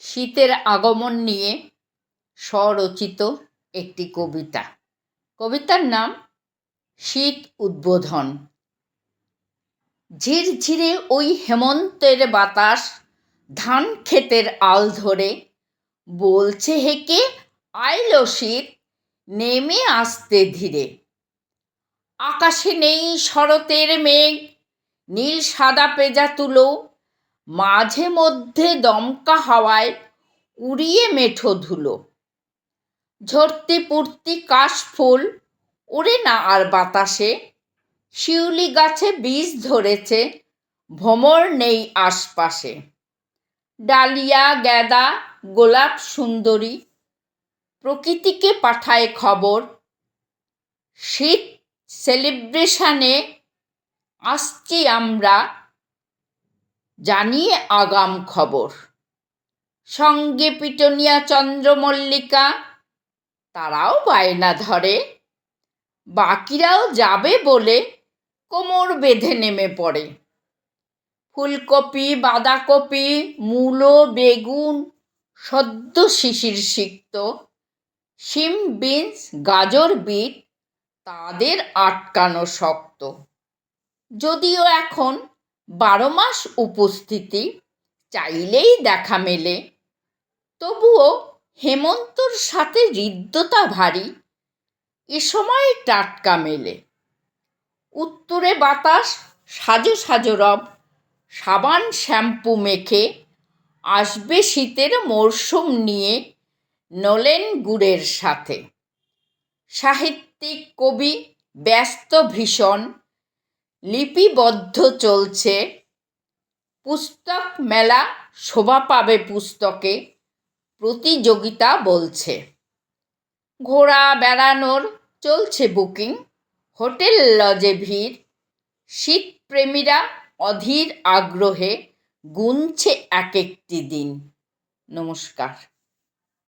শীতের আগমন নিয়ে স্বরচিত একটি কবিতা। কবিতার নাম শীত উদ্বোধন। ঝিরঝিরে ওই হেমন্তের বাতাস ধান ক্ষেতের আল ধরে বলছে হেকে আইলো শীত, নেমে আসতে ধীরে। আকাশে নেই শরতের মেঘ, নীল সাদা পেজা তুলো মাঝে মধ্যে দমকা হাওয়ায় উড়িয়ে মেঠো ধুলো। ঝরতি পুড়তি কাশফুল ওড়ে না আর বাতাসে। শিউলি গাছে বীজ ধরেছে, ভ্রমর নেই আশপাশে। ডালিয়া, গ্যাদা, গোলাপ সুন্দরী, প্রকৃতিকে পাঠায় খবর। শীত সেলিব্রেশনে আসছি আমরা জানিয়ে আগাম খবর। সঙ্গে পিটনিয়া চন্দ্রমল্লিকা, তারাও বায়না ধরে। বাকিরাও যাবে বলে কোমর বেঁধে নেমে পড়ে। ফুলকপি, বাঁধাকপি, মূলো, বেগুন, সদ্য শিশির সিক্ত। শিম, বিনস, গাজর, বিট, তাদের আটকানো শক্ত। যদিও এখন বারো মাস উপস্থিতি চাইলেই দেখা মেলে। তবুও হেমন্তর সাথে হৃদ্যতা ভারী, এ সময় টাটকা মেলে। উত্তরে বাতাস, সাজো সাজো রব, সাবান, শ্যাম্পু মেখে, আসবে শীতের মরশুম নিয়ে নলেন গুড়ের সাথে। সাহিত্যিক, কবি, ব্যস্ত ভীষণ লিপিবদ্ধ চলছে। পুস্তক মেলা শোভা পাবে পুস্তকে, প্রতিযোগিতা বলছে। ঘোরা বেড়ানোর চলছে বুকিং, হোটেল লজে ভিড়। শীতপ্রেমীরা অধীর আগ্রহে গুনছে এক একটি দিন। নমস্কার।